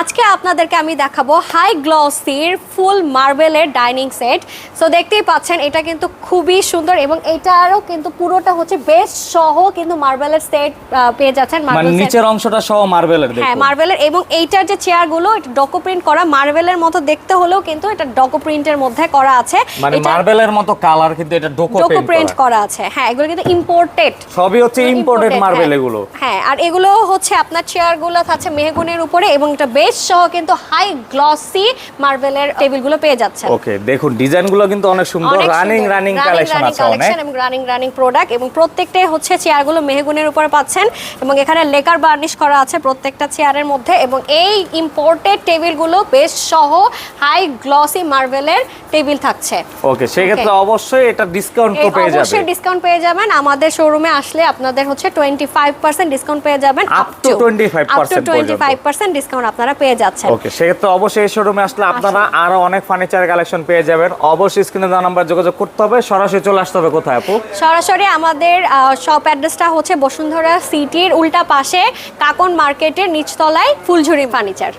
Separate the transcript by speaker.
Speaker 1: আজকে আপনাদেরকে আমি দেখাবো হাই গ্লসির ফুল মার্বেলের ডাইনিং সেট সো দেখতেই পাচ্ছেন এটা কিন্তু খুবই সুন্দর এবং এটারও কিন্তু পুরোটা হচ্ছে বেশ সহ কিন্তু মার্বেলের সেট পেয়ে যাচ্ছেন
Speaker 2: মানে নিচের অংশটা সহ মার্বেলের
Speaker 1: হ্যাঁ মার্বেলের এবং এইটার যে চেয়ারগুলো এটা ডকো প্রিন্ট করা মার্বেলের মতো দেখতে হলেও কিন্তু এটা ডকো প্রিন্টের মধ্যে করা আছে।
Speaker 2: মানে মার্বেলের মতো কালার কিন্তু এটা ডোকো
Speaker 1: প্রিন্ট
Speaker 2: করা।
Speaker 1: করা আছে। হ্যাঁ এগুলো কিন্তু ইম্পোর্টেড
Speaker 2: সবই হচ্ছে ইম্পোর্টেড মার্বেল এগুলো
Speaker 1: হ্যাঁ। আর এগুলো হচ্ছে আপনার চেয়ারগুলো আছে মেহগুনের উপরে এবং এটা বেশ সহ কিন্তু হাই গ্লসি মার্বেলের টেবিলগুলো পেয়ে যাচ্ছে
Speaker 2: ওকে দেখুন ডিজাইনগুলো কিন্তু অনেক সুন্দর রানিং রানিং কালেকশন আছে অনেক।
Speaker 1: এবং রানিং রানিং প্রোডাক্ট এবং প্রত্যেকটাই হচ্ছে চেয়ারগুলো মেহগুনের উপরে পাচ্ছেন এবং এখানে লেকার বার্নিশ করা আছে প্রত্যেকটা চেয়ারের মধ্যে এবং এই ইম্পোর্টেড টেবিলগুলো বেশ সহ হাই গ্লসি মার্বেলের টেবিল থাকছে।
Speaker 2: ওকে সেক্ষেত্রে অবশ্যই এটা ডিসকাউন্ট তো পেয়ে যাবে।
Speaker 1: অবশ্যই ডিসকাউন্ট পেয়ে যাবেন। আমাদের শোরুমে আসলে আপনাদের হচ্ছে টোয়েন্টি ফাইভ পার্সেন্ট ডিসকাউন্ট পেয়ে যাবেন
Speaker 2: Up to 25%
Speaker 1: twenty five percent discount আপনারা পেয়ে যাচ্ছেন।
Speaker 2: ওকে সেক্ষেত্রে অবশ্যই এই শোরুমে আসলে আপনারা আরও অনেক ফার্নিচার কালেকশন পেয়ে যাবেন। অবশ্যই স্ক্রিনে দেওয়া নাম্বার যোগাযোগ করতে হবে। সরাসরি চলে আসতে হবে কোথায় আপু?
Speaker 1: সরাসরি আমাদের শপ অ্যাড্রেসটা হচ্ছে বসুন্ধরা সিটির উল্টা পাশে কাকন মার্কেটের নিচতলায় ফুলঝুরি ফার্নিচার